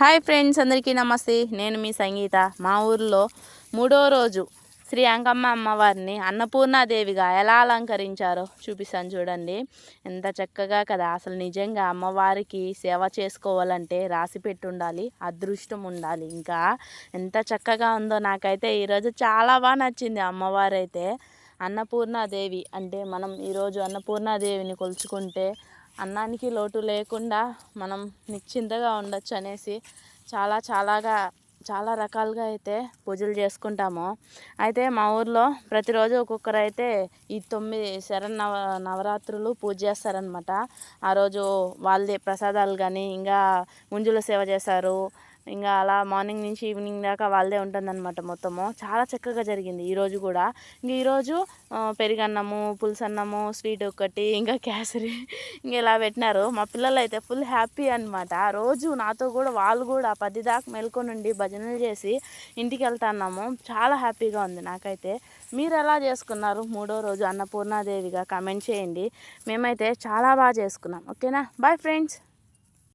Hi friends అందరికీ నమస్తే. నేను మీ సంగీత. మా ఊర్లో మూడో రోజు శ్రీ అంకమ్మ అమ్మవారిని అన్నపూర్ణాదేవిగా ఎలా అలంకరించారో చూపిస్తాను చూడండి. ఎంత చక్కగా కదా అసలు నిజంగా అమ్మవారికి సేవ చేసుకోవాలంటే రాసి పెట్టుండాలి అదృష్టం ఉండాలి. ఇంకా ఎంత చక్కగా ఉందో నాకైతే ఈరోజు చాలా బాగా నచ్చింది అమ్మవారు అయితే అన్నపూర్ణాదేవి అంటే మనం ఈరోజు అన్నపూర్ణాదేవిని కొలుచుకుంటే అన్నానికి లోటు లేకుండా మనం నిశ్చింతగా ఉండొచ్చు అనేసి చాలా చాలాగా చాలా రకాలుగా అయితే పూజలు చేసుకుంటాము. అయితే మా ఊర్లో ప్రతిరోజు ఒక్కొక్కరు అయితే ఈ తొమ్మిది శరణ్ నవ నవరాత్రులు పూజ చేస్తారనమాట ఆ రోజు వాళ్ళే ప్రసాదాలు కానీ ఇంకా ముంజుల సేవ చేస్తారు. ఇంకా అలా మార్నింగ్ నుంచి ఈవినింగ్ దాకా వాళ్ళదే ఉంటుందన్నమాట మొత్తము. చాలా చక్కగా జరిగింది ఈరోజు కూడా. ఇంక ఈరోజు పెరుగన్నము పులుసన్నము స్వీట్ ఒకటి ఇంకా కేసరి ఇంకా ఇలా పెట్టినారు. మా పిల్లలు అయితే ఫుల్ హ్యాపీ అనమాట రోజు నాతో కూడా వాళ్ళు కూడా పది దాకా మేల్కొని ఉండి భజనలు చేసి ఇంటికి వెళ్తున్నాము. చాలా హ్యాపీగా ఉంది నాకైతే. మీరు ఎలా చేసుకున్నారు మూడో రోజు అన్నపూర్ణాదేవిగా? కమెంట్ చేయండి. మేమైతే చాలా బాగా చేసుకున్నాం. ఓకేనా? Bye friends!